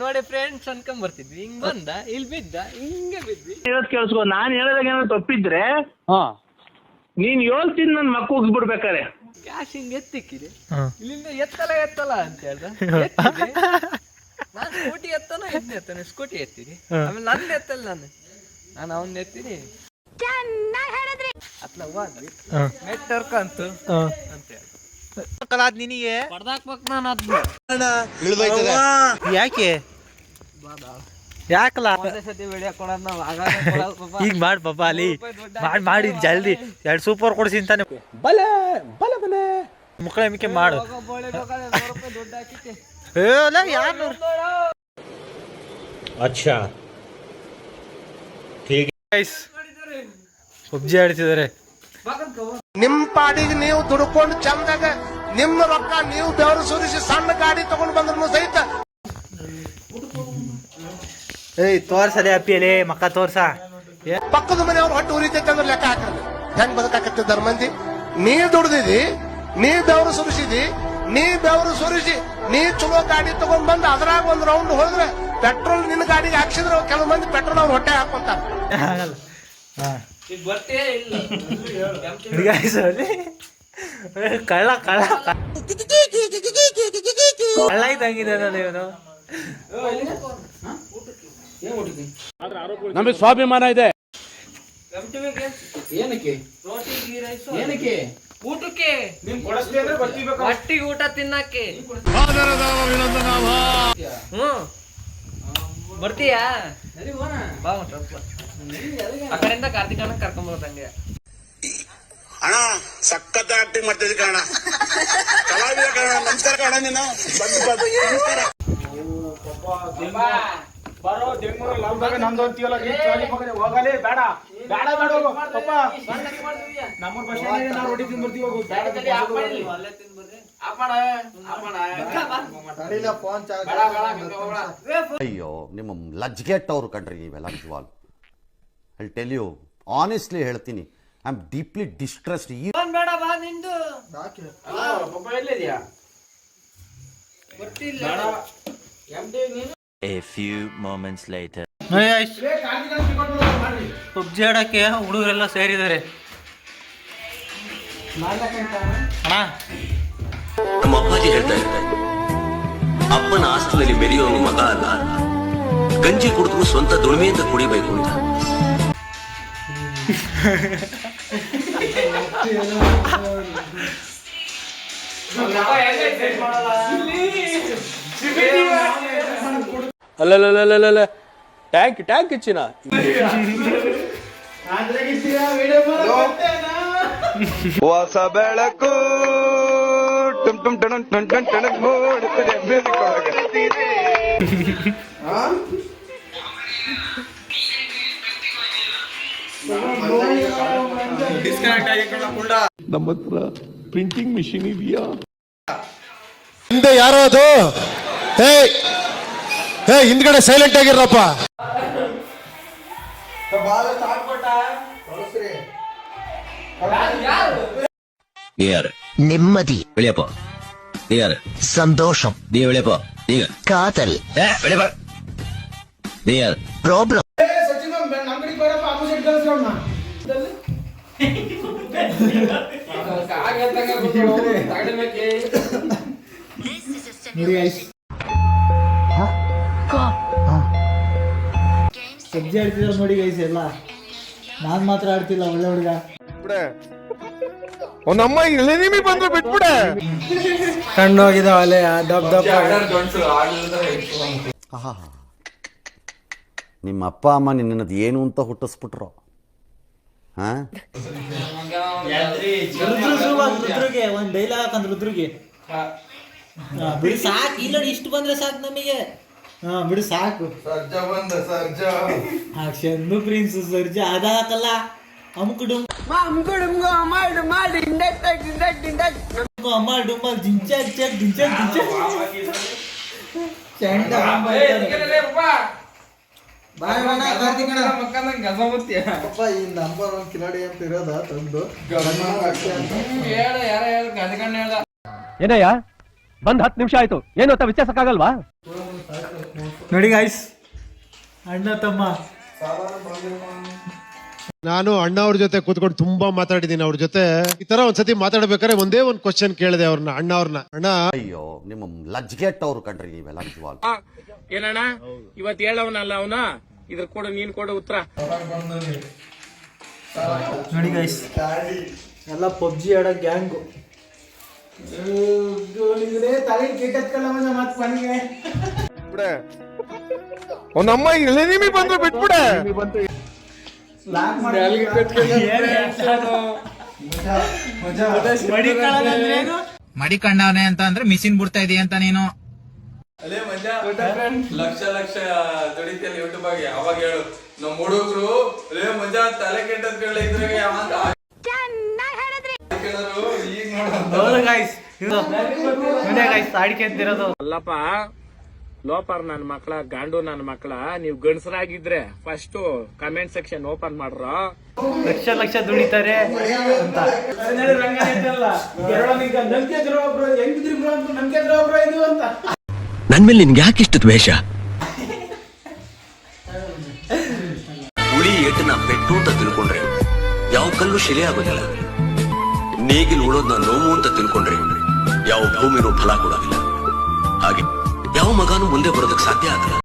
ನೋಡಿ ಫ್ರೆಂಡ್ಸ್ ಅನ್ಕೊಂಡ್ ಬರ್ತಿದ್ವಿ ಹಿಂಗ್ ಬಂದ ಇಲ್ಲಿ ಬಿದ್ದ ಹಿಂಗೆ ಬಿದ್ವಿ. ಹೇಳೋದ್ ಕೇಳಿಸ್ಕೊ ನಾನ್ ಹೇಳದಾಗ ಏನಾದ್ರು ತಪ್ಪಿದ್ರೆ ಹಾ. ನೀನ್ ಹೇಳ್ತೀನಿ ನನ್ ಮಕ್ಕ ಹೋಗ್ಬಿಡ್ಬೇಕಾರೆ ಕ್ಯಾಶ್ ಹಿಂಗ್ ಎತ್ತಿಕ್ಕಿರಿ? ಇಲ್ಲಿಂದ ಎತ್ತಲ ಎತ್ತಲ ಅಂತ ಹೇಳ್ದ. ಎತ್ತಿದೆ. ನಾನ್ ಸ್ಕೂಟಿ ಎತ್ತನ ಇದ್ನ ಎತ್ತಾನೆ ಸ್ಕೂಟಿ ಎತ್ತಿನಿ ಆಮೇಲೆ ನಂದು ಎತ್ತಲ್ಲ ನಾನು. ನಾನು ಅವನ್ ಎತ್ತಿನಿ. ಅತ್ಲ ಹೋದ್ವಿ ನೆಟ್ವರ್ಕ್ ಅಂತು ಹೇಳಿ ನಿನಗೆ? ಯಾಕೆ? ಯಾಕಲ್ಲ. ಈಗ ಮಾಡಿ ಪಾಪ ಅಲ್ಲಿ. ಮಾಡಿ ಮಾಡಿ ಜಲ್ದಿ. ಎರಡು ಸೂಪರ್ ಕೊಡಿಸಿ ಅಂತಾನೆ ಬಲೆ ಬಲೆ ಬಲೆ. ಮುಕ್ಕಳ ಎಮಿಕೆ ಮಾಡು. ಯಾರು ಪಬ್ಜಿ ಆಡ್ತಿದ್ದಾರೆ ನಿಮ್ ಪಾಡಿಗೆ ನೀವು ದುಡ್ಕೊಂಡು ಚಂದಾಗ ನಿಮ್ಮ ರೊಕ್ಕ ನೀವು ಬೆವರು ಸುರಿಸಿ ಸಣ್ಣ ಗಾಡಿ ತಗೊಂಡು ಬಂದ್ರು ಸಹಿತ. ಏಯ್ ತೋರ್ಸಲೆ ಅಪ್ಪಿಯಲೇ ಮಕ್ಕ ತೋರ್ಸ. ಪಕ್ಕದ ಮನೆಯವ್ರು ಹೊಟ್ಟೆ ಉರಿತೈತೆ ಅಂದ್ರೆ ಲೆಕ್ಕ ಹಾಕಲ್ಲ. ಹೆಂಗ್ ಬದುಕಾಕತ್ತಿದ್ದಾರ ಮಂದಿ ನೀ ದುಡ್ದಿದಿ ನೀ ಬೆವರು ಸುರಿಸಿದಿ ನೀ ಬೆವರು ಸುರಿಸಿ ನೀ ಚಲೋ ಗಾಡಿ ತಗೊಂಡ್ ಬಂದ್ ಅದ್ರಾಗ ಒಂದ್ ರೌಂಡ್ ಹೋದ್ರೆ ಪೆಟ್ರೋಲ್ ನಿನ್ನ ಗಾಡಿಗೆ ಹಾಕ್ಸಿದ್ರೆ ಕೆಲವು ಮಂದಿ ಪೆಟ್ರೋಲ್ ಅವ್ರ ಹೊಟ್ಟೆ ಹಾಕೊಂತಾರ. ಕಳ್ಳ ಕಳ್ಳ ಕಳ್ಳ ಇದ್ದಂಗಿದೆ ಇವನು ನಮಗೆ ಸ್ವಾಭಿಮಾನ ಇದೆ. ಏನಕ್ಕೆ? ರೋಟಿ ಗೀ ರೈಸ್. ಏನಕ್ಕೆ? ಊಟಕ್ಕೆ. ಹೊಟ್ಟಿಗೆ ಊಟ ತಿನ್ನಕ್ಕೆ. ಹ್ಮ್. ಬರ್ತೀಯಾ? ಬಾ. ಆ ಕಡೆಯಿಂದ ಕಾರ್ತಿಕನ ಕರ್ಕೊಂಡ್ ಬರೋದಂಗೆ. ಅಣ್ಣ ಸಖತ್ ಆಕ್ಟಿಂಗ್ ಮಾಡ್ತಿದ್ದೆ ಕಣ ಕಲಾವಿದ ಕಣ ನಮಸ್ಕಾರ ಕಣ ನೀನು. ಬಂದು ಬಂದು ನಮಸ್ಕಾರ. ಬರೋ ಬೆಂಗಳೂರು ನಮ್ದು ಅಂತೀವಲ್ಲ ಈ ಚೋಲಿ ಮಗನೇ ಹೋಗಲೇ ಬೇಡ. ಬೇಡ ಬೇಡ ಹೋಗು. ಪಪ್ಪ ನಮ್ಮ ಬಸ್ ಸ್ಟ್ಯಾಂಡ್ ನಾವು ರೊಟ್ಟಿ ತಿಂದು ಬರ್ತೀವಿ ಹೋಗು. ಬೇಡ ಅಯ್ಯೋ ನಿಮ್ಮ ಲಜ್ಗೆಟ್ಟವ್ರು ಕಣ್ರಿ ನೀವೆಲ್ಲ ನಿಜವಾಗ್ ಐ ಟೆಲ್ ಯು ಆನೆಸ್ಟ್ಲಿ ಹೇಳ್ತೀನಿ ಐ ಆಮ್ ಡೀಪ್ಲಿ ಡಿಸ್ಟ್ರೆಸ್ಡ್ ಈ ಫೋನ್ ಬೇಡ ಬಾ ನಿಂದು ಪಪ್ಪ ಎಲ್ಲಿದ್ಯಾ? ಗೊತ್ತಿಲ್ಲ A few moments later. PUBG ಆಡಕ್ಕೆ ಹುಡುಗರೆಲ್ಲ ಸೇರಿದ್ದಾರೆ. ಅಣ್ಣ. ನಮ್ಮ ಅಪ್ಪಾಜಿ ಹೇಳ್ತಾ ಇರ್ತಾರೆ ಅಪ್ಪನ ಆಸ್ತಿನಲ್ಲಿ ಬೆರೆಯುವ ಮಗ ಅಲ್ಲ. ಗಂಜಿ ಕುಡಿದ್ರು ಸ್ವಂತ ದುಡಿಮೆಯಿಂದ ಕುಡಿಬೇಕು ಅಂತ. ಅಲ್ಲಲ್ಲಲ್ಲಲ್ಲ ಟ್ಯಾಂಕ್ ಟ್ಯಾಂಕ್ ಇಚ್ಚಿನ ಹೊಸ ಬೆಳಕು ಟುಮ್ ಟುಮ್ ಟಣಕ್ ಟಣಕ್ ಟಣಕ್ ಟಣಕ್ ಮೂಡುತ್ತದೆ ಬೆಳಕೊಳಗೆ. ಹಿಂದೆ ಯಾರೋ ಅದು ಹೇ ಹೇ ಹಿಂದ್ಗಡೆ ಸೈಲೆಂಟ್ ಆಗಿರಪ್ಪ ನೀ ಯಾರು நிம்மதி ಬೆಳೆಯಪ್ಪ ನೀ ಯಾರು சந்தோஷம் ನೀ ಬೆಳೆಯಪ್ಪ ನೀಗ காதல் ಏ ಬೆಳೆಯಪ್ಪ ನೀ ಯಾರು ப்ராப்ளம் ಪಬ್ಜಿ ಆಡ್ತಿದ್ದಾರೆ ನೋಡಿ ಗೈಸ್ ಎಲ್ಲ. ನಾನ್ ಮಾತ್ರ ಆಡ್ತಿಲ್ಲ ಒಳ್ಳೆ ಹುಡುಗ. ಒಂದಮ್ಮ ನಿಮಗೆ ಬಂದ್ರೆ ಬಿಟ್ಬಿಡೆ. ಕಣ್ಣೋಗಿದಾವಲೆ ಹೋಗಿದಾವಲೆ ದಬ್ ಆಹಾ. ನಿಮ್ಮ ಅಪ್ಪ ಅಮ್ಮ ನಿನ್ನದು ಏನು ಅಂತ ಹುಟ್ಟಿಸ್ಬಿಟ್ರು? ಹಾ? ರುದ್ರಿಗೆ ಒಂದ್ ಡೈಲಾಗ್ ಹಾಕಂದ್ ರುದ್ರಿಗೆ. ಹಾ, ಬಿಡಿ ಸಾಕು. ಇಲ್ಲ ಇಷ್ಟು ಬಂದ್ರೆ ಸಾಕು ನಮಗೆ. ಹಾ ಬಿಡು ಸಾಕು. ಆ ಚಂದು ಪ್ರಿನ್ಸ್ ಸರ್ಜಾ. ಅದ ಹಾಕಲ್ಲ. ಅಮ್ಕು ಡುಮ್ ಅಮ್ಮ ಡುಮ್ಮಲ್ ಜಿಂಚಾಕ್ ಚಾಕ್ ಜಿಂಚಾ ಜಿಂಚಾಕ್ ಚಂಡ ಹೇಳ ಯಾರ ಹೇಳ ಗದಗಣ್ಣ ಹೇಳ್ದ. ಏನಯ್ಯ? ಬಂದ್ ಹತ್ತು ನಿಮಿಷ ಆಯ್ತು. ಏನು ಅಂತ ವಿಚಾರಿಸಕ್ಕಾಗಲ್ವಾ? ನೋಡಿ ಗಾಯ್ಸ್ ಅಣ್ಣ ತಮ್ಮ. ನಾನು ಅಣ್ಣ ಅವ್ರ ಜೊತೆ ಕೂತ್ಕೊಂಡು ತುಂಬಾ ಮಾತಾಡಿದ್ದೀನಿ ಅವ್ರ ಜೊತೆ. ಈ ತರ ಒಂದ್ಸತಿ ಮಾತಾಡ್ಬೇಕಾದ್ರೆ ಒಂದೇ ಒಂದ್ ಕ್ವಶನ್ ಕೇಳಿದೆ ಅವ್ರನ್ನ ಅಣ್ಣ ಅವ್ರನ್ನ. ಅಣ್ಣ. ಅಯ್ಯೋ ನಿಮ್ಮ ಲಜ್ಗೆಟ್ಟವ್ರು ಕಂಡ್ರಿ ನೀವೆಲ್ಲ ನಿಜವಾಗ್ಲು. ಏನಣ್ಣ? ಇವತ್ ಹೇಳವನಲ್ಲ ಅವನ? ಇದ್ರ ಕೊಡು ನೀನ್ ಕೊಡು ಉತ್ತರ. ನೋಡಿ ಗೈಸ್ ಎಲ್ಲ ಪಬ್ಜಿ ಆಡೋ ಗ್ಯಾಂಗು. ತಲೆ ಕೆಟ್ಟತ್ಕಲ್ಲ ನಿಮಗೆ ಬಂದ್ರು ಬಿಟ್ಬಿಡೆ. ಮಡಿಕಂಡವನೆ ಅಂತ ಅಂದ್ರೆ ಮಿಷಿನ್ ಬಿಡ್ತಾ ಇದೀಯ ಅಂತ ನೀನು? ಲಕ್ಷ ಲಕ್ಷ ದುಡಿತಿಯಲ್ಲ ಯೂಟ್ಯೂಬ್ ಆಗಿ. ಅವಾಗ ಹೇಳು. ನಮ್ಮ ಹುಡುಗರು ಅಲ್ಲೇ ಮಜಾ ತಲೆ ಕೆಟ್ಟದ್ಗಳ ಇದ್ರಾಗ ಯಾವಾಗ ಕೇಳಿದ್ರು. ಈಗ ನೋಡೋದು ಅಂತಿರೋದು ಅಲ್ಲಪ್ಪ. ಲೋಪರ್ ನನ್ನ ಮಕ್ಕಳ ಗಾಂಡು ನನ್ನ ಮಕ್ಕಳ ನೀವು ಗಂಡಸರಾಗಿದ್ರೆ ಫಸ್ಟ್ ಕಮೆಂಟ್ ಸೆಕ್ಷನ್ ಓಪನ್ ಮಾಡ್ರ. ಲಕ್ಷ ಲಕ್ಷ ದುಡಿತಾರೆ ಅಂತ. ನನ್ ಮೇಲೆ ನಿನ್ಗೆ ಯಾಕಿಷ್ಟು ದ್ವೇಷ? ಹುಳಿ ಏಟನ್ನ ಪೆಟ್ಟು ಅಂತ ತಿಳ್ಕೊಂಡ್ರೆ ಯಾವ ಕಲ್ಲು ಶಿಲೆ ಆಗೋದಿಲ್ಲ. ನೇಗಿಲ್ ಉಳೋದ್ನ ನೋವು ಅಂತ ತಿಳ್ಕೊಂಡ್ರೆ ಯಾವ ಭೂಮಿನೂ ಫಲ ಕೊಡೋದಿಲ್ಲ. ಹಾಗೆ ಯಾವ ಮಗನೂ ಮುಂದೆ ಬರೋದಕ್ಕೆ ಸಾಧ್ಯ ಆಗಲ್ಲ.